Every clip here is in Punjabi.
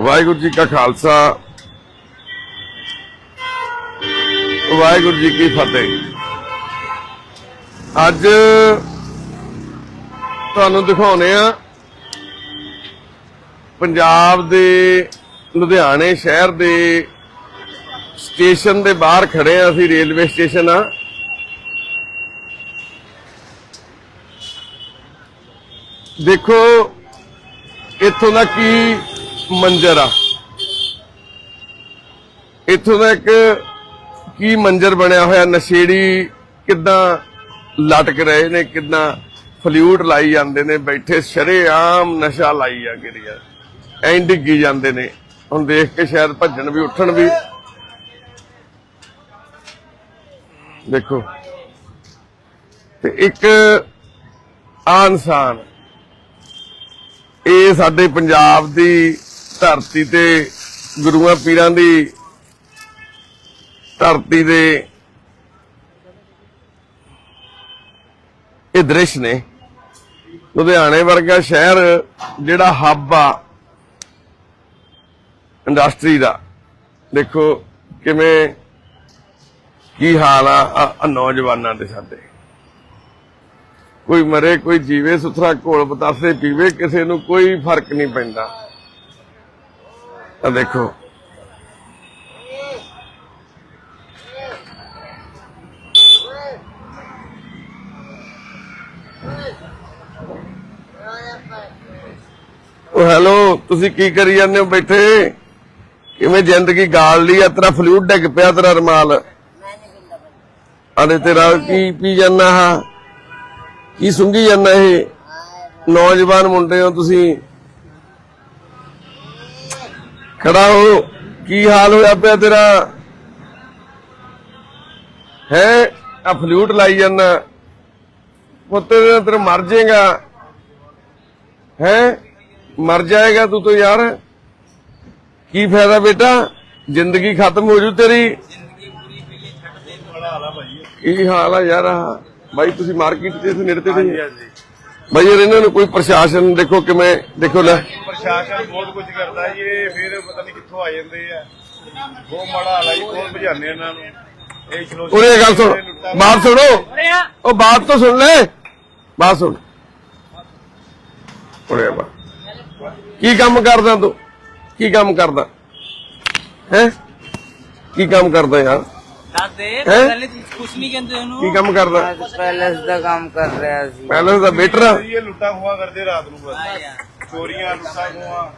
ਵਾਹਿਗੁਰੂ ਜੀ ਕਾ ਖਾਲਸਾ। ਵਾਹਿਗੁਰੂ ਜੀ ਕੀ ਫਤਿਹ। ਅੱਜ ਤੁਹਾਨੂੰ ਦਿਖਾਉਨੇ ਆ ਪੰਜਾਬ ਦੇ ਲੁਧਿਆਣੇ ਸ਼ਹਿਰ ਦੇ ਸਟੇਸ਼ਨ ਦੇ ਬਾਹਰ ਖੜੇ ਆ ਅਸੀਂ, ਰੇਲਵੇ ਸਟੇਸ਼ਨ ਆ। ਦੇਖੋ, ਇੱਥੋਂ ਦਾ ਕੀ ਮੰਜ਼ਰ ਆ। ਇੱਥੋਂ ਦਾ ਇੱਕ ਕੀ ਮੰਜ਼ਰ ਬਣਿਆ ਹੋਇਆ, ਨਸ਼ੇੜੀ ਕਿੱਦਾਂ ਲਟਕ ਰਹੇ ਨੇ, ਕਿੱਦਾਂ ਫਲੂਟ ਲਾਈ ਜਾਂਦੇ ਨੇ, ਬੈਠੇ ਸ਼ਰੇਆਮ ਨਸ਼ਾ ਲਾਈ ਆ ਗਿਰਿਆ। ਐਂ ਡਿੱਗੀ ਜਾਂਦੇ ਨੇ। ਹੁਣ ਦੇਖ ਕੇ ਸ਼ਾਇਦ ਭੱਜਣ ਵੀ, ਉੱਠਣ ਵੀ। ਦੇਖੋ। ਤੇ ਇੱਕ ਆ ਇਨਸਾਨ, ਇਹ ਸਾਡੇ ਪੰਜਾਬ ਦੀ ਧਰਤੀ ਤੇ ਗੁਰੂਆਂ ਪੀਰਾਂ ਦੀ ਧਰਤੀ ਦੇ ਇਹ ਦ੍ਰਿਸ਼ ਨੇ। ਲੁਧਿਆਣੇ ਵਰਗਾ ਸ਼ਹਿਰ ਜਿਹੜਾ ਹੱਬ ਆ, ਇੰਡਸਟਰੀ ਦਾ। ਦੇਖੋ ਕਿਵੇਂ, ਕੀ ਹਾਲ ਆ ਨੌਜਵਾਨਾਂ ਦੇ ਸਾਡੇ। ਕੋਈ ਮਰੇ, ਕੋਈ ਜੀਵੇ, ਸੁਥਰਾ ਘੋਲ ਬਤਾਸੇ ਪੀਵੇ, ਕਿਸੇ ਨੂੰ ਕੋਈ ਫ਼ਰਕ ਨਹੀਂ ਪੈਂਦਾ। ਆ ਦੇਖੋ। ਉਹ ਹੈਲੋ, ਤੁਸੀਂ ਕੀ ਕਰੀ ਜਾਂਦੇ ਹੋ ਬੈਠੇ? ਕਿਵੇਂ ਜ਼ਿੰਦਗੀ ਗਾਲ ਲਈ ਆ? ਤੇਰਾ ਫਲੂਟ ਡਿੱਗ ਪਿਆ, ਤੇਰਾ ਰਮਾਲ। ਅਰੇ ਤੇਰਾ ਕੀ ਪੀ ਜਾਂਦਾ ਆ ਕੀ ਸੁੰਗੀ ਜਾਂਦਾ ਇਹ? ਨੌਜਵਾਨ ਮੁੰਡੇ ਹੋ ਤੁਸੀਂ। ਖੜਾ ਹੋ। ਕੀ ਹਾਲ ਹੋਇਆ ਪਿਆ ਤੇਰਾ? ਹੈ? ਆ ਫਲੂਟ ਲਾਈ ਜਾਂਦਾ। ਪੁੱਤੇ ਦੇ ਤੇਰੇ ਮਰ ਜਾਏਗਾ। ਹੈ? ਮਰ ਜਾਏਗਾ ਤੂੰ ਤਾਂ ਯਾਰ। ਕੀ ਫਾਇਦਾ ਬੇਟਾ? ਜ਼ਿੰਦਗੀ ਖਤਮ ਹੋ ਜੂ ਤੇਰੀ। ਕੀ ਹਾਲ ਆ ਯਾਰ ਆਹ? ਬਾਈ ਤੁਸੀਂ ਮਾਰਕੀਟ ਦੇ ਨੇੜੇ ਤੇ ਬਾਈ ਯਾਰ ਇਹਨਾਂ ਨੂੰ ਕੋਈ ਪ੍ਰਸ਼ਾਸਨ ਦੇਖੋ ਕਿਵੇਂ ਦੇਖੋ ਲੈ। ਪ੍ਰਸ਼ਾਸਨ ਬਹੁਤ ਕੁਝ ਕਰਦਾ ਜੀ ਇਹ ਫਿਰ ਪਤਾ ਨਹੀਂ ਕਿੱਥੋਂ ਆ ਜਾਂਦੇ ਆ। ਬਹੁਤ ਮਾੜਾ ਹਾਲ ਆ ਜੀ ਬਹੁਤ ਭਜਾਨੇ ਇਹਨਾਂ ਨੂੰ। ਇਹ ਉਰੇ ਗੱਲ ਸੁਣ ਬਾਤ ਸੁਣੋ। ਉਹ ਬਾਤ ਤਾਂ ਸੁਣ ਲੈ। ਬਾਤ ਸੁਣ। ਉਰੇ ਬਾ ਕੀ ਕੰਮ ਕਰਦਾ ਤੂੰ? ਕੀ ਕੰਮ ਕਰਦਾ? ਹੈ? ਕੀ ਕੰਮ ਕਰਦਾ ਯਾਰ? ਦਾਦੇ ਹੈਂ? ਪਹਿਲੇ ਕੁਛ ਨਹੀਂ ਕਹਿੰਦੇ ਕੀ ਕੰਮ ਕਰਦਾ? ਪੈਲਸ ਦਾ ਕੰਮ ਕਰ ਰਿਹਾ ਸੀ। ਪਹਿਲਾਂ ਤਾਂ ਬੇਟਰ ਆ। ਇਹ ਲੁੱਟਾ ਖੋਆ ਕਰਦੇ ਰਾਤ ਨੂੰ ਬਸ। ਚੋਰੀਆਂ ਲੁੱਟਾ ਖੋਆ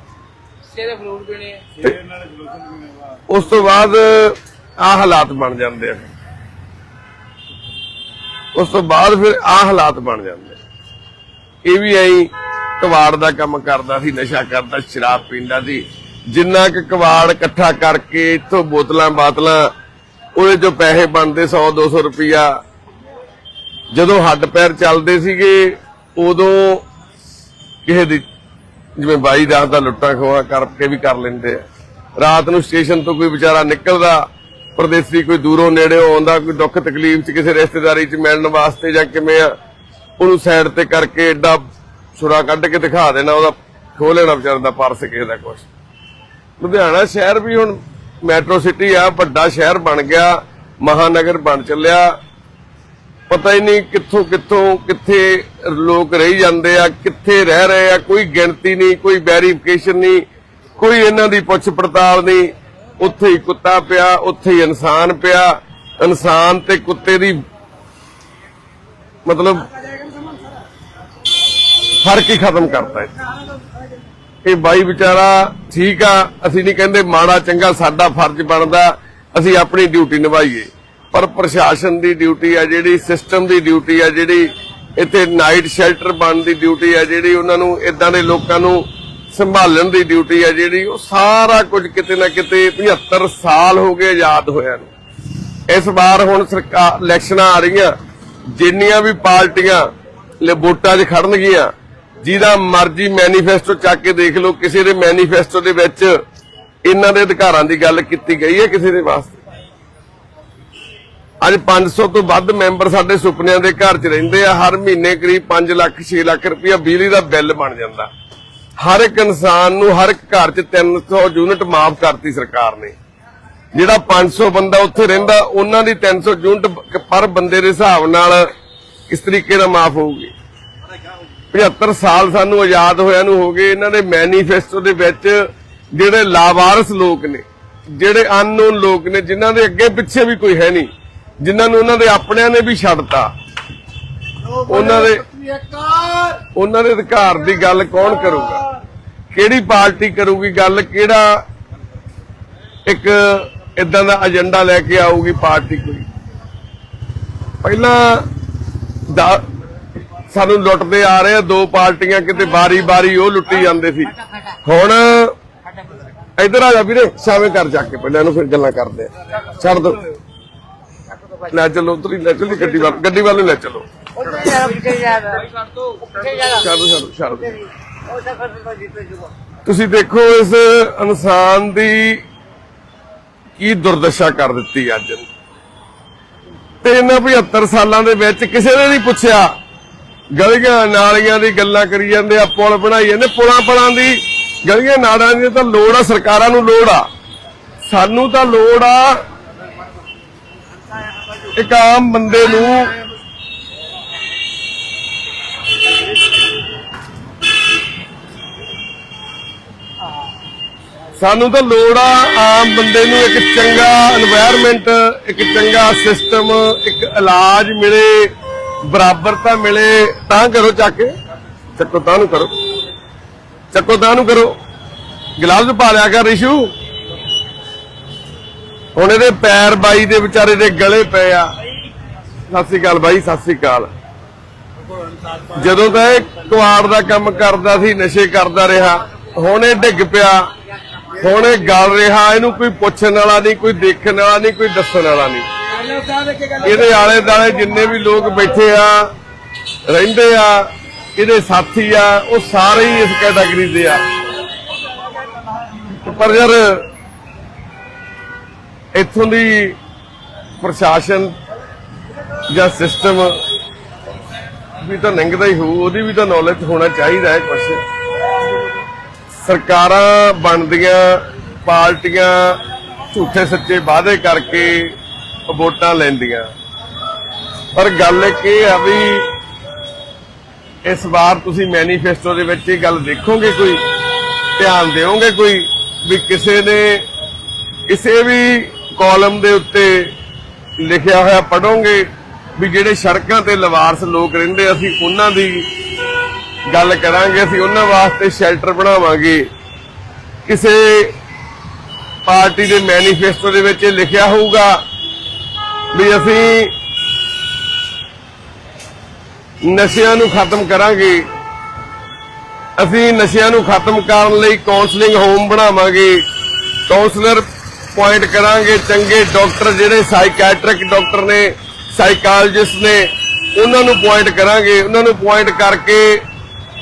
ਸਿਰੇ ਫਰੂਟ ਪੀਣੇ। ਇਹ ਇਹਨਾਂ ਨੇ ਜਲੂਸਨ ਵੀ ਨੇ ਉਸ ਤੋਂ ਬਾਅਦ ਆ ਹਾਲਾਤ ਬਣ ਜਾਂਦੇ ਆ। ਉਸ ਤੋਂ ਬਾਅਦ ਫਿਰ ਆ ਹਾਲਾਤ ਬਣ ਜਾਂਦੇ। ਇਹ ਵੀ ਐਂ ਕਵਾੜ ਦਾ ਕੰਮ ਕਰਦਾ ਸੀ ਨਸ਼ਾ ਕਰਦਾ ਸ਼ਰਾਬ ਪੀਂਦਾ ਸੀ। ਜਿੰਨਾ ਕਿ ਕਵਾੜ ਇਕੱਠਾ ਕਰਕੇ ਇੱਥੋਂ ਬੋਤਲਾਂ ਬਾਤਲਾਂ ਉਹਦੇ ਚੋਂ ਪੈਸੇ ਬਣਦੇ 100 200 ਰੁਪਿਆ ਜਦੋਂ ਹੱਡ ਪੈਰ ਚੱਲਦੇ ਸੀਗੇ, ਉਦੋਂ ਕਿਸੇ ਦੀ ਜਿਵੇਂ ਬਾਈ ਰਾਤ ਦਾ ਲੁੱਟਾ ਖੋਆ ਕਰਕੇ ਵੀ ਕਰ ਲੈਂਦੇ ਆ। ਰਾਤ ਨੂੰ ਸਟੇਸ਼ਨ ਤੋਂ ਕੋਈ ਵਿਚਾਰਾ ਨਿਕਲਦਾ, ਪਰਦੇਸੀ ਕੋਈ ਦੂਰੋਂ ਨੇੜੇ ਆਉਂਦਾ, ਕੋਈ ਦੁੱਖ ਤਕਲੀਫ 'ਚ ਕਿਸੇ ਰਿਸ਼ਤੇਦਾਰੀ 'ਚ ਮਿਲਣ ਵਾਸਤੇ ਜਾਂ ਕਿਵੇਂ ਆ, ਉਹਨੂੰ ਸਾਈਡ ਤੇ ਕਰਕੇ ਐਡਾ ਛੁਰਾ ਕੱਢ ਕੇ ਦਿਖਾ ਦੇਣਾ, ਉਹਦਾ ਖੋਹ ਲੈਣਾ ਵਿਚਾਰੇ ਦਾ ਪਰਸ ਕਿਸੇ ਦਾ ਕੁਛ। ਲੁਧਿਆਣਾ ਸ਼ਹਿਰ ਵੀ ਹੁਣ ਮੈਟਰੋ ਸਿਟੀ ਆ, ਵੱਡਾ ਸ਼ਹਿਰ ਬਣ ਗਿਆ, ਮਹਾਨਗਰ ਬਣ ਚੱਲਿਆ। ਪਤਾ ਹੀ ਨਹੀਂ ਕਿੱਥੋਂ ਕਿੱਥੋਂ ਕਿੱਥੇ ਲੋਕ ਰਹੀ ਜਾਂਦੇ ਆ, ਕਿੱਥੇ ਰਹਿ ਰਹੇ ਆ, ਕੋਈ ਗਿਣਤੀ ਨਹੀਂ, ਕੋਈ ਵੈਰੀਫਿਕੇਸ਼ਨ ਨਹੀਂ, ਕੋਈ ਇਹਨਾਂ ਦੀ ਪੁੱਛ ਪੜਤਾਲ ਨਹੀਂ। ਉੱਥੇ ਹੀ ਕੁੱਤਾ ਪਿਆ, ਉੱਥੇ ਹੀ ਇਨਸਾਨ ਪਿਆ। ਇਨਸਾਨ ਤੇ ਕੁੱਤੇ ਦੀ ਮਤਲਬ ਫ਼ਰਕ ਹੀ ਖਤਮ ਕਰਤਾ ਹੈ। ਇਹ ਬਾਈ ਵਿਚਾਰਾ ਠੀਕ ਆ, ਅਸੀਂ ਨਹੀਂ ਕਹਿੰਦੇ ਮਾੜਾ ਚੰਗਾ, ਸਾਡਾ ਫਰਜ਼ ਬਣਦਾ, ਅਸੀਂ ਆਪਣੀ ਡਿਊਟੀ ਨਿਭਾਈਏ। ਪਰ ਪ੍ਰਸ਼ਾਸਨ ਦੀ ਡਿਊਟੀ ਆ ਜਿਹੜੀ, ਸਿਸਟਮ ਦੀ ਡਿਊਟੀ ਆ ਜਿਹੜੀ, ਇੱਥੇ ਨਾਈਟ ਸ਼ੈਲਟਰ ਬਣਨ ਦੀ ਡਿਊਟੀ ਆ ਜਿਹੜੀ, ਉਹਨਾਂ ਨੂੰ ਇਦਾਂ ਦੇ ਲੋਕਾਂ ਨੂੰ ਸੰਭਾਲਣ ਦੀ ਡਿਊਟੀ ਆ ਜਿਹੜੀ, ਉਹ ਸਾਰਾ ਕੁਝ ਕਿਤੇ ਨਾ ਕਿਤੇ 75 ਸਾਲ ਹੋ ਗਏ ਆਜ਼ਾਦ ਹੋਇਆ ਨੂੰ। ਇਸ ਵਾਰ ਹੁਣ ਸਰਕਾਰ ਇਲੈਕਸ਼ਨਾਂ ਆ ਰਹੀਆਂ, ਜਿੰਨੀਆਂ ਵੀ ਪਾਰਟੀਆਂ ਵੋਟਾਂ 'ਚ ਖੜਨਗੀਆਂ ਜਿਹਦਾ ਮਰਜ਼ੀ ਮੈਨੀਫੈਸਟੋ ਚੱਕ ਕੇ ਦੇਖ ਲਓ, ਕਿਸੇ ਦੇ ਮੈਨੀਫੈਸਟੋ ਦੇ ਵਿੱਚ ਇਹਨਾਂ ਦੇ ਅਧਿਕਾਰਾਂ ਦੀ ਗੱਲ ਕੀਤੀ ਗਈ ਹੈ ਕਿਸੇ ਦੇ ਵਾਸਤੇ। ਅੱਜ 500 ਤੋਂ ਵੱਧ ਮੈਂਬਰ ਸਾਡੇ ਸੁਪਨਿਆਂ ਦੇ ਘਰ 'ਚ ਰਹਿੰਦੇ ਆ, ਹਰ ਮਹੀਨੇ ਕਰੀਬ 5 ਲੱਖ 6 ਲੱਖ ਰੁਪਇਆ ਬਿਜਲੀ ਦਾ ਬਿੱਲ ਬਣ ਜਾਂਦਾ। ਹਰ ਇੱਕ ਇਨਸਾਨ ਨੂੰ, ਹਰ ਇੱਕ ਘਰ 'ਚ 300 ਯੂਨਿਟ ਮਾਫ ਕਰਤੀ ਸਰਕਾਰ ਨੇ। ਜਿਹੜਾ 500 ਬੰਦਾ ਉੱਥੇ ਰਹਿੰਦਾ, ਉਹਨਾਂ ਦੀ 300 ਯੂਨਿਟ ਬ- ਪਰ ਬੰਦੇ ਦੇ ਹਿਸਾਬ ਨਾਲ ਕਿਸ ਤਰੀਕੇ ਨਾਲ ਮਾਫ ਹੋਊਗੀ। 75 ਸਾਲ ਸਾਨੂੰ ਆਜ਼ਾਦ ਹੋਇਆਂ ਨੂੰ ਹੋ ਗਏ, ਇਹਨਾਂ ਦੇ ਮੈਨੀਫੈਸਟੋ ਦੇ ਵਿੱਚ ਜਿਹੜੇ ਲਾਵਾਰਸ ਲੋਕ ਨੇ, ਜਿਹੜੇ ਅਨਨੋਨ ਲੋਕ ਨੇ, ਜਿਨ੍ਹਾਂ ਦੇ ਅੱਗੇ ਪਿੱਛੇ ਵੀ ਕੋਈ ਹੈ ਨਹੀਂ, ਜਿਨ੍ਹਾਂ ਨੂੰ ਉਹਨਾਂ ਦੇ ਆਪਣਿਆਂ ਨੇ ਵੀ ਛੱਡਤਾ। ਉਹਨਾਂ ਦੇ ਉਹਨਾਂ ਦੇ ਅਧਿਕਾਰ ਦੀ ਗੱਲ ਕੌਣ ਕਰੂਗਾ? ਕਿਹੜੀ ਪਾਰਟੀ ਕਰੂਗੀ ਗੱਲ? ਕਿਹੜਾ ਇੱਕ ਇਦਾਂ ਦਾ ਏਜੰਡਾ ਲੈ ਕੇ ਆਊਗੀ ਪਾਰਟੀ ਕੋਈ? ਪਹਿਲਾਂ ਸਾਨੂੰ ਲੁੱਟਦੇ ਆ ਰਹੇ ਆ, ਦੋ ਪਾਰਟੀਆਂ ਕਿਤੇ ਬਾਰੀ-ਬਾਰੀ ਉਹ ਲੁੱਟੀ ਜਾਂਦੇ ਸੀ। ਹੁਣ ਇਧਰ ਆ ਜਾ ਵੀਰੇ, ਸ਼ਾਮੇ ਕਰ ਜਾ ਕੇ ਪਹਿਲਾਂ ਇਹਨੂੰ ਫਿਰ ਗੱਲਾਂ ਕਰਦੇ ਆ। ਛੱਡ ਦੋ। ਲੈ ਚਲੋ ਉਧਰ ਹੀ ਲੈ ਚਲੀ ਗੱਡੀ ਵੱਲ ਗੱਡੀ ਵੱਲ ਨੂੰ ਲੈ ਚਲੋ। ਛੱਡ ਦੋ ਛੱਡ ਦੋ ਤੁਸੀਂ ਦੇਖੋ ਇਸ ਇਨਸਾਨ ਦੀ ਕੀ ਦੁਰਦਸ਼ਾ ਕਰ ਦਿੱਤੀ ਅੱਜ। ਤੇ ਇਹਨਾਂ 75 ਸਾਲਾਂ ਦੇ ਵਿੱਚ ਕਿਸੇ ਨੇ ਨਹੀਂ ਪੁੱਛਿਆ। ਗਲੀਆਂ ਨਾਲੀਆਂ ਦੀ ਗੱਲਾਂ ਕਰੀ ਜਾਂਦੇ ਆ, ਪੁਲ ਬਣਾਈ ਜਾਂਦੇ, ਪੁਲਾਂ ਪੁਲਾਂ ਦੀ। ਗਲੀਆਂ ਨਾੜਾਂ ਦੀ ਤਾਂ ਲੋੜ ਆ, ਸਰਕਾਰਾਂ ਨੂੰ ਲੋੜ ਆ। ਸਾਨੂੰ ਤਾਂ ਲੋੜ ਆ ਇੱਕ ਆਮ ਬੰਦੇ ਨੂੰ ਸਾਨੂੰ ਤਾਂ ਲੋੜ ਆ ਆਮ ਬੰਦੇ ਨੂੰ ਇੱਕ ਚੰਗਾ এনवायरमेंट ਇੱਕ ਚੰਗਾ ਸਿਸਟਮ ਇੱਕ ਇਲਾਜ ਮਿਲੇ। ਬਰਾਬਰਤਾ ਮਿਲੇ ਤਾਂ ਕਰੋ ਚੱਕ ਕੇ। ਚੱਕੋ ਤਾਂ ਨੂੰ ਕਰੋ। ਚੱਕੋ ਤਾਂ ਨੂੰ ਕਰੋ। ਗਲਾਵਜ਼ ਪਾ ਲਿਆ ਕਰ ਰਿਸ਼ੂ। ਹੁਣ ਇਹਦੇ ਪੈਰ ਬਾਈ ਦੇ ਵਿਚਾਰੇ ਦੇ ਗਲੇ ਪਏ ਆ। ਸਤਿ ਸ੍ਰੀ ਅਕਾਲ ਬਾਈ, ਸਤਿ ਸ੍ਰੀ ਅਕਾਲ। ਜਦੋਂ ਤਾਂ ਇਹ ਕੁਆੜ ਦਾ ਕੰਮ ਕਰਦਾ ਸੀ, ਨਸ਼ੇ ਕਰਦਾ ਰਿਹਾ, ਹੁਣ ਇਹ ਡਿੱਗ ਪਿਆ। ਹੁਣ ਇਹ ਗਲ ਰਿਹਾ, ਇਹਨੂੰ ਕੋਈ ਪੁੱਛਣ ਵਾਲਾ ਨਹੀਂ, ਕੋਈ ਦੇਖਣ ਵਾਲਾ ਨਹੀਂ, ਕੋਈ ਦੱਸਣ ਵਾਲਾ ਨਹੀਂ। ਇਹਦੇ ਆਲੇ ਦਾਲੇ ਜਿੰਨੇ ਵੀ ਲੋਕ ਬੈਠੇ ਆ, ਰਹਿੰਦੇ ਆ, ਇਹਦੇ ਸਾਥੀ ਆ, ਉਹ ਸਾਰੇ ਹੀ ਇਸ ਕੈਟਾਗਰੀ ਦੇ ਆ। ਪਰ ਯਾਰ, ਇੱਥੋਂ ਦੀ ਪ੍ਰਸ਼ਾਸਨ ਜਾਂ ਸਿਸਟਮ ਵੀ ਤਾਂ ਲੰਘਦਾ ਹੀ ਹੋਊ, ਉਹਦੀ ਵੀ ਤਾਂ ਨੌਲੇਜ ਹੋਣਾ ਚਾਹੀਦਾ ਹੈ ਕੁਛ। ਸਰਕਾਰਾਂ ਬਣਦੀਆਂ, ਪਾਰਟੀਆਂ ਝੂਠੇ ਸੱਚੇ ਵਾਅਦੇ ਕਰਕੇ ਵੋਟਾਂ ਲੈਂਦੀਆਂ। ਪਰ ਗੱਲ ਇੱਕ ਇਹ ਆ ਵੀ ਇਸ ਵਾਰ ਤੁਸੀਂ ਮੈਨੀਫੈਸਟੋ ਦੇ ਵਿੱਚ ਇਹ ਗੱਲ ਦੇਖੋਗੇ ਕੋਈ? ਧਿਆਨ ਦਿਓਗੇ ਕੋਈ? ਵੀ ਕਿਸੇ ਨੇ ਕਿਸੇ ਵੀ ਕਾਲਮ ਦੇ ਉੱਤੇ ਲਿਖਿਆ ਹੋਇਆ ਪੜੋਗੇ ਵੀ ਜਿਹੜੇ ਸੜਕਾਂ ਤੇ ਲਵਾਰਸ ਲੋਕ ਰਹਿੰਦੇ, ਅਸੀਂ ਉਹਨਾਂ ਦੀ ਗੱਲ ਕਰਾਂਗੇ, ਅਸੀਂ ਉਹਨਾਂ ਵਾਸਤੇ ਸ਼ੈਲਟਰ ਬਣਾਵਾਂਗੇ। ਕਿਸੇ ਪਾਰਟੀ ਦੇ ਮੈਨੀਫੈਸਟੋ ਦੇ ਵਿੱਚ ਇਹ ਲਿਖਿਆ ਹੋਊਗਾ ਵੀ ਅਸੀਂ ਨਸ਼ਿਆਂ ਨੂੰ ਖਤਮ ਕਰਾਂਗੇ। ਅਸੀਂ ਨਸ਼ਿਆਂ ਨੂੰ ਖਤਮ ਕਰਨ ਲਈ ਕਾਉਂਸਲਿੰਗ ਹੋਮ ਬਣਾਵਾਂਗੇ। ਕਾਉਂਸਲਰ ਪੁਆਇੰਟ ਕਰਾਂਗੇ ਚੰਗੇ ਡਾਕਟਰ ਜਿਹੜੇ ਸਾਈਕੈਟ੍ਰਿਕ ਡਾਕਟਰ ਨੇ ਸਾਈਕਾਲਜਿਸਟ ਨੇ, ਉਹਨਾਂ ਨੂੰ ਪੁਆਇੰਟ ਕਰਾਂਗੇ। ਉਹਨਾਂ ਨੂੰ ਪੁਆਇੰਟ ਕਰਕੇ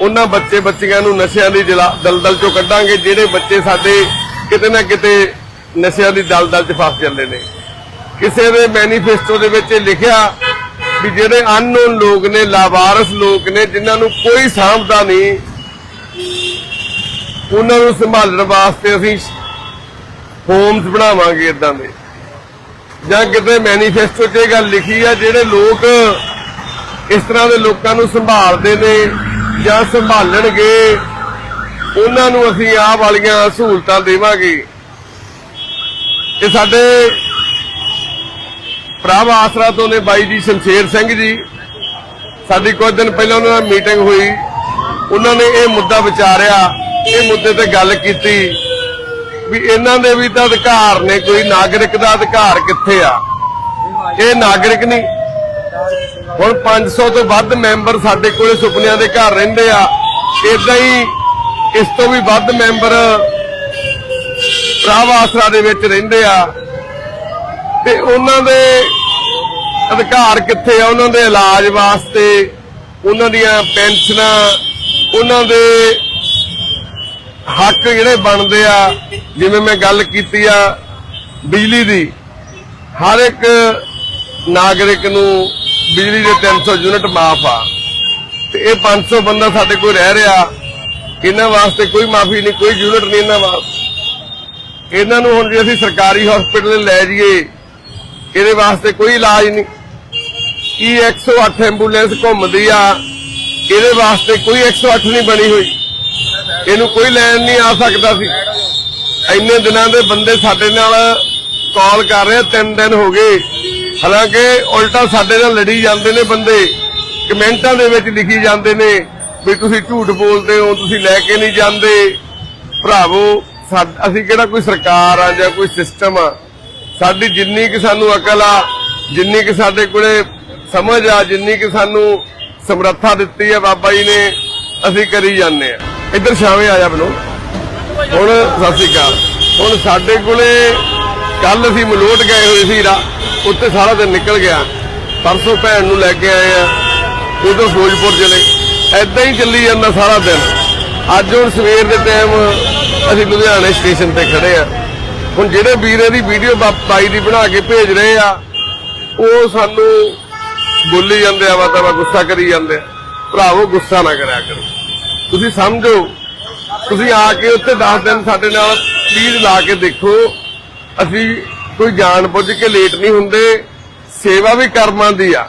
ਉਹਨਾਂ ਬੱਚੇ ਬੱਚੀਆਂ ਨੂੰ ਨਸ਼ਿਆਂ ਦੀ ਜਲਾ- ਦਲਦਲ ਚੋਂ ਕੱਢਾਂਗੇ, ਜਿਹੜੇ ਬੱਚੇ ਸਾਡੇ ਕਿਤੇ ਨਾ ਕਿਤੇ ਨਸ਼ਿਆਂ ਦੀ ਦਲਦਲ 'ਚ ਫਸ ਜਾਂਦੇ ਨੇ। ਕਿਸੇ ਦੇ ਮੈਨੀਫੈਸਟੋ ਦੇ ਵਿੱਚ ਇਹ ਲਿਖਿਆ ਵੀ ਜਿਹੜੇ ਅਨਨੋਨ ਲੋਕ ਨੇ, ਲਾਵਾਰਸ ਲੋਕ ਨੇ, ਜਿਨ੍ਹਾਂ ਨੂੰ ਕੋਈ ਸਾਂਭਦਾ ਨਹੀਂ, ਉਹਨਾਂ ਨੂੰ ਸੰਭਾਲਣ ਵਾਸਤੇ ਅਸੀਂ ਹੋਮਸ ਬਣਾਵਾਂਗੇ ਇਦਾਂ ਦੇ। ਜਾਂ ਕਿਤੇ ਮੈਨੀਫੈਸਟੋ 'ਚ ਇਹ ਗੱਲ ਲਿਖੀ ਆ, ਜਿਹੜੇ ਲੋਕ ਇਸ ਤਰ੍ਹਾਂ ਦੇ ਲੋਕਾਂ ਨੂੰ ਸੰਭਾਲਦੇ ਨੇ ਜਾਂ ਸੰਭਾਲਣਗੇ, ਉਹਨਾਂ ਨੂੰ ਅਸੀਂ ਆਹ ਵਾਲੀਆਂ ਸਹੂਲਤਾਂ ਦੇਵਾਂਗੇ। ਇਹ ਸਾਡੇ ਪ੍ਰਭ ਆਸਰਾ ਤੋਂ ਨੇ ਬਾਈ ਜੀ ਸ਼ਮਸ਼ੇਰ ਸਿੰਘ ਜੀ। ਸਾਡੀ ਕੁਝ ਦਿਨ ਪਹਿਲਾਂ ਉਹਨਾਂ ਨਾਲ ਮੀਟਿੰਗ ਹੋਈ। ਉਹਨਾਂ ਨੇ ਇਹ ਮੁੱਦਾ ਵਿਚਾਰਿਆ, ਇਹ ਮੁੱਦੇ ਤੇ ਗੱਲ ਕੀਤੀ ਵੀ ਇਹਨਾਂ ਦੇ ਵੀ ਤਾਂ ਅਧਿਕਾਰ ਨੇ, ਕੋਈ ਨਾਗਰਿਕ ਦਾ ਅਧਿਕਾਰ ਕਿੱਥੇ ਆ? ਇਹ ਨਾਗਰਿਕ ਨਹੀਂ। ਹੁਣ 500 ਤੋਂ ਵੱਧ ਮੈਂਬਰ ਸਾਡੇ ਕੋਲੇ ਸੁਪਨਿਆਂ ਦੇ ਘਰ ਰਹਿੰਦੇ ਆ। ਇਦਾਂ ਹੀ ਇਸ ਤੋਂ ਵੀ ਵੱਧ ਮੈਂਬਰ ਪ੍ਰਭ ਆਸਰਾ ਦੇ ਵਿੱਚ ਰਹਿੰਦੇ ਆ। ਤੇ ਉਹਨਾਂ ਦੇ ਅਧਿਕਾਰ ਕਿੱਥੇ ਆ? ਉਹਨਾਂ ਦੇ ਇਲਾਜ ਵਾਸਤੇ ਉਹਨਾਂ ਦੀਆਂ ਪੈਨਸ਼ਨਾਂ, ਉਹਨਾਂ ਦੇ ਹੱਕ ਜਿਹੜੇ ਬਣਦੇ ਆ, ਜਿਵੇਂ ਮੈਂ ਗੱਲ ਕੀਤੀ ਆ ਬਿਜਲੀ ਦੀ, ਹਰ ਇੱਕ ਨਾਗਰਿਕ ਨੂੰ ਬਿਜਲੀ ਦੇ 300 ਯੂਨਿਟ ਮਾਫ ਆ। ਤੇ ਇਹ 500 ਬੰਦਾ ਸਾਡੇ ਕੋਲ ਰਹਿ ਰਿਹਾ, ਇਹਨਾਂ ਵਾਸਤੇ ਕੋਈ ਮਾਫੀ ਨਹੀਂ, ਕੋਈ ਯੂਨਿਟ ਨਹੀਂ ਇਹਨਾਂ ਵਾਸਤੇ। ਇਹਨਾਂ ਨੂੰ ਹੁਣ ਜੇ ਅਸੀਂ ਸਰਕਾਰੀ ਹਸਪੀਟਲ ਲੈ ਜਾਈਏ ਇਹਦੇ ਵਾਸਤੇ ਕੋਈ ਇਲਾਜ ਨਹੀਂ। ਕੀ 108 ਐਂਬੂਲੈਂਸ ਘੁੰਮਦੀ ਆ, ਇਹਦੇ ਵਾਸਤੇ ਕੋਈ 108 ਨਹੀਂ ਬਣੀ ਹੋਈ। ਇਹਨੂੰ ਕੋਈ ਲੈਣ ਨਹੀਂ ਆ ਸਕਦਾ ਸੀ। ਇੰਨੇ ਦਿਨਾਂ ਦੇ ਬੰਦੇ ਸਾਡੇ ਨਾਲ ਕਾਲ ਕਰ ਰਹੇ ਤਿੰਨ ਦਿਨ ਹੋ ਗਏ। ਹਾਲਾਂਕਿ ਉਲਟਾ ਸਾਡੇ ਨਾਲ ਲੜੀ ਜਾਂਦੇ ਨੇ ਬੰਦੇ। ਕਮੈਂਟਾਂ ਦੇ ਵਿੱਚ ਲਿਖੀ ਜਾਂਦੇ ਨੇ ਵੀ ਤੁਸੀਂ ਝੂਠ ਬੋਲਦੇ ਹੋ, ਤੁਸੀਂ ਲੈ ਕੇ ਨਹੀਂ ਜਾਂਦੇ। ਭਰਾਵੋ, ਸਾ- ਅਸੀਂ ਕਿਹੜਾ ਕੋਈ ਸਰਕਾਰ ਆ ਜਾਂ ਕੋਈ ਸਿਸਟਮ ਆ ਸਾਡੀ ਜਿੰਨੀ ਕਿ ਸਾਨੂੰ ਅਕਲ ਆ, ਜਿੰਨੀ ਕਿ ਸਾਡੇ ਕੋਲੇ ਸਮਝ ਆ, ਜਿੰਨੀ ਕਿ ਸਾਨੂੰ ਸਮਰੱਥਾ ਦਿੱਤੀ ਹੈ ਬਾਬਾ ਜੀ ਨੇ, ਅਸੀਂ ਕਰੀ ਜਾਂਦੇ ਆ। ਇੱਧਰ ਸ਼ਾਮੇ ਆ ਜਾ ਬਨੋ ਹੁਣ ਸਤਿ ਸ਼੍ਰੀ ਅਕਾਲ। ਹੁਣ ਸਾਡੇ ਕੋਲੇ ਕੱਲ ਅਸੀਂ ਮਲੋਟ ਗਏ ਹੋਏ ਸੀ ਰਾ, ਉੱਥੇ ਸਾਰਾ ਦਿਨ ਨਿਕਲ ਗਿਆ। ਪਰਸੋਂ ਭੈਣ ਨੂੰ ਲੈ ਕੇ ਆਏ ਆ, ਉਧਰ ਫਿਰੋਜ਼ਪੁਰ ਚਲੇ। ਐਦਾਂ ਹੀ ਚੱਲੀ ਜਾਂਦਾ ਸਾਰਾ ਦਿਨ। ਅੱਜ ਹੁਣ ਸਵੇਰ ਦੇ ਟਾਈਮ ਅਸੀਂ ਲੁਧਿਆਣੇ ਸਟੇਸ਼ਨ ਤੇ ਖੜੇ ਆ। ਹੁਣ ਜਿਹੜੇ ਵੀਰੇ ਦੀ ਵੀਡੀਓ ਬਾਈ ਦੀ ਬਣਾ ਕੇ ਭੇਜ ਰਹੇ ਆ, ਉਹ ਸਾਨੂੰ ਬੋਲੀ ਜਾਂਦੇ ਆ ਵਾ ਗੁੱਸਾ ਕਰੀ ਜਾਂਦੇ ਆ। ਭਰਾਵੋ, ਗੁੱਸਾ ਨਾ ਕਰਿਆ ਕਰੋ। ਤੁਸੀਂ ਸਮਝੋ, ਤੁਸੀਂ ਆ ਕੇ ਉੱਥੇ 10 ਦਿਨ ਸਾਡੇ ਨਾਲ ਪਲੀਜ਼ ਲਾ ਕੇ ਦੇਖੋ। ਅਸੀਂ ਕੋਈ ਜਾਣ ਬੁੱਝ ਕੇ ਲੇਟ ਨਹੀਂ ਹੁੰਦੇ, ਸੇਵਾ ਵੀ ਕਰਮਾਂ ਦੀ ਆ।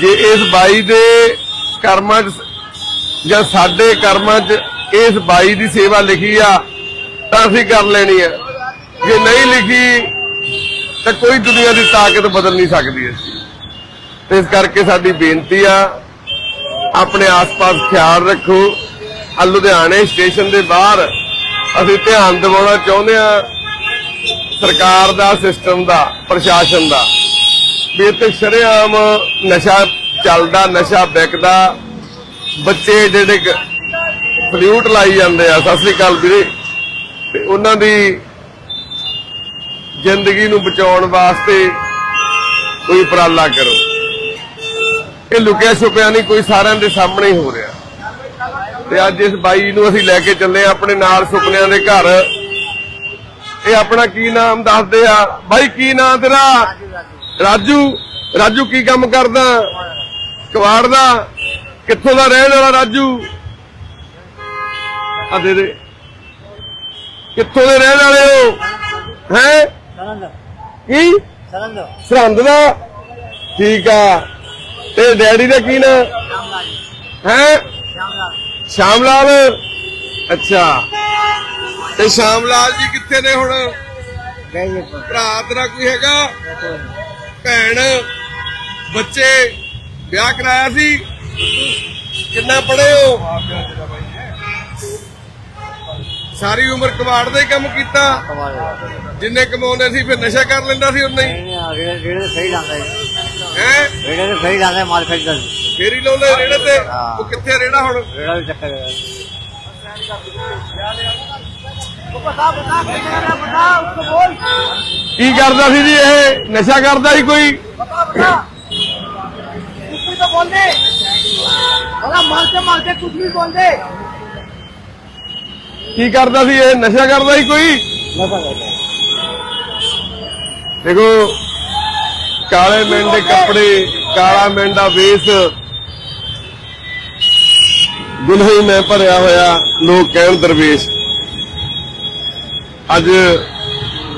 ਜੇ ਇਸ ਬਾਈ ਦੇ ਕਰਮਾਂ 'ਚ ਜਾਂ ਸਾਡੇ ਕਰਮਾਂ 'ਚ ਇਸ ਬਾਈ ਦੀ ਸੇਵਾ ਲਿਖੀ ਆ, ਤਾਂ ਅਸੀਂ ਕਰ ਲੈਣੀ ਆ। ਜੇ ਨਹੀਂ ਲਿਖੀ, ਤਾਂ ਕੋਈ ਦੁਨੀਆ ਦੀ ਤਾਕਤ ਬਦਲ ਨਹੀਂ ਸਕਦੀ ਅਸੀਂ ਤੇ ਇਸ ਕਰਕੇ ਸਾਡੀ ਬੇਨਤੀ ਆ, ਆਪਣੇ ਆਸ-ਪਾਸ ਖਿਆਲ ਰੱਖੋ। ਆ ਲੁਧਿਆਣੇ ਸਟੇਸ਼ਨ ਦੇ ਬਾਹਰ ਅਸੀਂ ਧਿਆਨ ਦਿਵਾਉਣਾ ਚਾਹੁੰਦੇ ਆ ਸਰਕਾਰ ਦਾ, ਸਿਸਟਮ ਦਾ, ਪ੍ਰਸ਼ਾਸਨ ਦਾ, ਵੀ ਇੱਥੇ ਸ਼ਰੇਆਮ ਨਸ਼ਾ ਚੱਲਦਾ, ਨਸ਼ਾ ਵਿਕਦਾ। ਬੱਚੇ ਜਿਹੜੇ ਕ- ਫਲੂਟ ਲਾਈ ਜਾਂਦੇ ਆ, ਸਤਿ ਸ੍ਰੀ ਅਕਾਲ ਵੀਰੇ। ਤੇ ਉਹਨਾਂ ਦੀ ਜ਼ਿੰਦਗੀ ਨੂੰ ਬਚਾਉਣ ਵਾਸਤੇ ਕੋਈ ਉਪਰਾਲਾ ਕਰੋ। ਇਹ ਲੁਕਿਆ ਛੁਪਿਆ ਨਹੀਂ, ਕੋਈ ਸਾਰਿਆਂ ਦੇ ਸਾਹਮਣੇ ਹੋ ਰਿਹਾ। ਤੇ ਅੱਜ ਇਸ ਬਾਈ ਨੂੰ ਅਸੀਂ ਲੈ ਕੇ ਚੱਲੇ ਆਪਣੇ ਨਾਲ ਸੁਪਨਿਆਂ ਦੇ ਘਰ। ਇਹ ਆਪਣਾ ਕੀ ਨਾਮ ਦੱਸਦੇ ਆ? ਬਾਈ, ਕੀ ਨਾਮ ਤੇਰਾ? ਰਾਜੂ। ਰਾਜੂ, ਕੀ ਕੰਮ ਕਰਦਾ? ਕਵਾੜ ਦਾ ਕਿੱਥੋਂ ਦਾ ਰਹਿਣ ਵਾਲਾ ਰਾਜੂ? ਆ ਦੇ ਦੇ। ਕਿੱਥੋਂ ਦੇ ਰਹਿਣ ਵਾਲੇ ਹੋ? ਹੈ? ਕੀ? ਸਰੰਦ ਦਾ? ਠੀਕ ਆ। ਤੇ ਡੈਡੀ ਦਾ ਕੀ ਨਾਮ ਹੈ? ਸ਼ਾਮ ਲਾਲ ਅੱਛਾ। ਤੇ ਸ਼ਾਮ ਲਾਲ ਜੀ ਕਿੱਥੇ ਨੇ ਹੁਣ? ਭਰਾ ਤੇਰਾ ਕੋਈ ਹੈਗਾ? ਭੈਣ ਬੱਚੇ ਵਿਆਹ ਕਰਾਇਆ ਸੀ? ਕਿੰਨਾ ਪੜੇ ਹੋ? ਸਾਰੀ ਉਮਰ ਕਬਾੜ ਦਾ ਹੀ ਕੰਮ ਕੀਤਾ कमाल ਜਿੰਨੇ ਕਮਾਉਂਦੇ ਸੀ ਫਿਰ ਨਸ਼ਾ ਕਰ ਲੈਂਦਾ ਸੀ ਉਹਨੇ ਹੀ रेड़े रेड़े सही लाता है ਹੈ रेड़े तो सही लाता है माल खरीद ਫੇਰੀ ਲਾਉਂਦੇ ਰੇੜੇ ਤੇ ਉਹ ਕਿੱਥੇ ਰੇੜਾ ਹੁਣ रेड़ा भी चक्कर है ਕੀ ਕਰਦਾ ਸੀ ਜੀ ਇਹ ਨਸ਼ਾ ਕਰਦਾ ਸੀ ਕੋਈ कुछ तो बोल दे बोला मारते मारते कुछ भी बोल दे ਕੀ ਕਰਦਾ ਸੀ ਇਹ? ਨਸ਼ਾ ਕਰਦਾ ਸੀ ਕੋਈ? ਦੇਖੋ ਕਾਲੇ ਮੈਂਡ ਦੇ ਕੱਪੜੇ ਕਾਲਾ ਮੈਂਡ ਦਾ ਵੇਸ ਗੁਨਾਹੀ ਮੈਂ ਭਰਿਆ ਹੋਇਆ ਲੋਕ ਕਹਿਣ ਦਰਵੇਸ਼। ਅੱਜ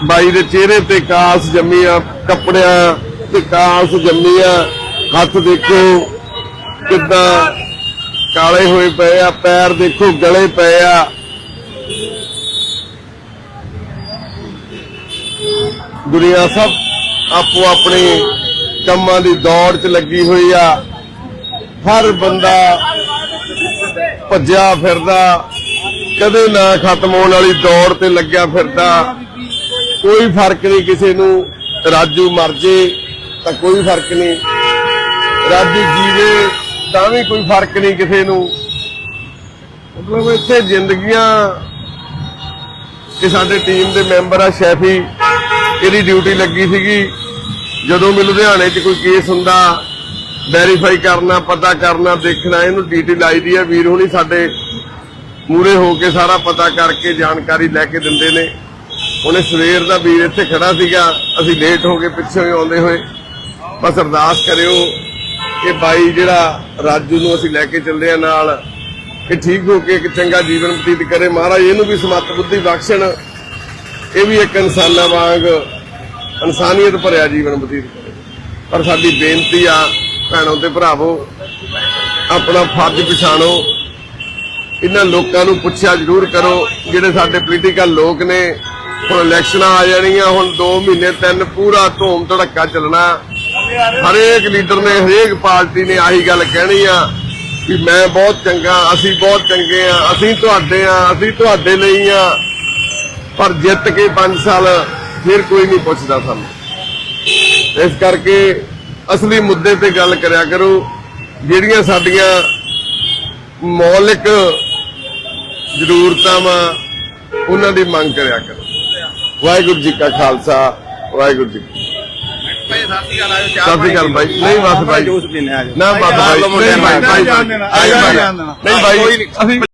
ਬਾਈ ਦੇ ਚਿਹਰੇ ਤੇ ਕਾਸ ਜੰਮੀਆਂ ਕੱਪੜਿਆਂ ਤੇ ਕਾਸ ਜੰਮੀਆਂ ਹੱਥ ਦੇਖੋ ਕਿੱਦਾਂ ਕਾਲੇ ਹੋਏ ਪਏ ਆ ਪੈਰ ਦੇਖੋ ਗਲੇ ਪਏ ਆ। ਦੁਨੀਆ ਸਭ ਆਪੋ ਆਪਣੇ ਕੰਮਾਂ ਦੀ ਦੌੜ 'ਚ ਲੱਗੀ ਹੋਈ ਆ। ਹਰ ਬੰਦਾ ਭੱਜਿਆ ਫਿਰਦਾ, ਕਦੇ ਨਾ ਖਤਮ ਹੋਣ ਵਾਲੀ ਦੌੜ ਤੇ ਲੱਗਿਆ ਫਿਰਦਾ। ਕੋਈ ਫ਼ਰਕ ਨਹੀਂ ਕਿਸੇ ਨੂੰ, ਰਾਜੂ ਮਰ ਜੇ ਤਾਂ ਕੋਈ ਫ਼ਰਕ ਨਹੀਂ। ਰਾਜੂ ਜੀਵੇ ਤਾਂ ਵੀ ਕੋਈ ਫ਼ਰਕ ਨਹੀਂ ਕਿਸੇ ਨੂੰ। ਮਤਲਬ ਇੱਥੇ ਜ਼ਿੰਦਗੀਆਂ ਇਹ ਸਾਡੇ ਟੀਮ ਦੇ ਮੈਂਬਰ ਆ ਸ਼ੈਫੀ। ਇਹਦੀ ਡਿਊਟੀ ਲੱਗੀ ਸੀਗੀ। ਜਦੋਂ ਵੀ ਲੁਧਿਆਣੇ 'ਚ ਕੋਈ ਕੇਸ ਹੁੰਦਾ ਵੈਰੀਫਾਈ ਕਰਨਾ, ਪਤਾ ਕਰਨਾ, ਦੇਖਣਾ, ਇਹਨੂੰ ਡਿਊਟੀ ਲਾਈ ਦੀ ਆ। ਵੀਰ ਹੁਣੀ ਸਾਡੇ ਮੂਰੇ ਹੋ ਕੇ ਸਾਰਾ ਪਤਾ ਕਰਕੇ ਜਾਣਕਾਰੀ ਲੈ ਕੇ ਦਿੰਦੇ ਨੇ। ਉਹਨੇ ਸਵੇਰ ਦਾ ਵੀਰ ਇੱਥੇ ਖੜਾ ਸੀਗਾ। ਅਸੀਂ ਲੇਟ ਹੋ ਗਏ ਪਿੱਛੇ ਆਉਂਦੇ ਹੋਏ। ਬਸ ਅਰਦਾਸ ਕਰਿਓ ਇਹ ਬਾਈ ਜਿਹੜਾ ਰਾਜੂ ਨੂੰ ਅਸੀਂ ਲੈ ਕੇ ਚੱਲੇ ਆ ਨਾਲ, ਕਿ ਠੀਕ ਹੋ ਕੇ ਇੱਕ ਚੰਗਾ ਜੀਵਨ ਬਤੀਤ ਕਰੇ। ਮਹਾਰਾਜ, ਇਹਨੂੰ ਵੀ ਸਮੱਤ ਬੁੱਧੀ ਬਖਸ਼ਣ। ਇਹ ਵੀ ਇੱਕ ਇਨਸਾਨਾਂ ਵਾਂਗ ਇਨਸਾਨੀਅਤ ਭਰਿਆ ਜੀਵਨ ਬਤੀਤ ਕਰੇ। ਪਰ ਸਾਡੀ ਬੇਨਤੀ ਆ, ਭੈਣੋ ਤੇ ਭਰਾਵੋ, ਆਪਣਾ ਫਰਜ਼ ਪਛਾਣੋ। ਇਹਨਾਂ ਲੋਕਾਂ ਨੂੰ ਪੁੱਛਿਆ ਜ਼ਰੂਰ ਕਰੋ, ਜਿਹੜੇ ਸਾਡੇ ਪੋਲੀਟੀਕਲ ਲੋਕ ਨੇ, ਹੁਣ ਇਲੈਕਸ਼ਨਾਂ ਆ ਜਾਣੀਆਂ, ਹੁਣ 2 ਮਹੀਨੇ, ਤਿੰਨ ਪੂਰਾ ਧੂਮ ਧੜੱਕਾ ਚੱਲਣਾ। ਹਰੇਕ ਲੀਡਰ ਨੇ, ਹਰੇਕ ਪਾਰਟੀ ਨੇ ਆਹੀ ਗੱਲ ਕਹਿਣੀ ਆ ਵੀ ਮੈਂ ਬਹੁਤ ਚੰਗਾ, ਅਸੀਂ ਬਹੁਤ ਚੰਗੇ ਆ, ਅਸੀਂ ਤੁਹਾਡੇ ਆ, ਅਸੀਂ ਤੁਹਾਡੇ ਲਈ ਆ। ਪਰ ਜਿੱਤ ਕੇ 5 ਸਾਲ ਫਿਰ ਕੋਈ ਨਹੀਂ ਪੁੱਛਦਾ ਸਾਨੂੰ। ਇਸ ਕਰਕੇ ਅਸਲੀ ਮੁੱਦੇ ਤੇ ਗੱਲ ਕਰਿਆ ਕਰੋ ਜਿਹੜੀਆਂ ਸਾਡੀਆਂ ਮੌਲਿਕ ਜ਼ਰੂਰਤਾਂ ਵਾ ਉਹਨਾਂ ਦੀ ਮੰਗ ਕਰਿਆ ਕਰੋ। ਵਾਹਿਗੁਰੂ ਜੀ ਕਾ ਖਾਲਸਾ ਵਾਹਿਗੁਰੂ ਜੀ ਭਾਈ ਸਤਿ ਅਕਾਲ ਬਾਈ ਨਹੀਂ ਬਸ ਬਾਈ ਜੂਸ ਪੀਨੇ ਆ ਨਾ ਬਸ ਬਾਈ ਨਹੀਂ ਦੇਣਾ, ਨਹੀਂ ਬਾਈ ਅਸੀਂ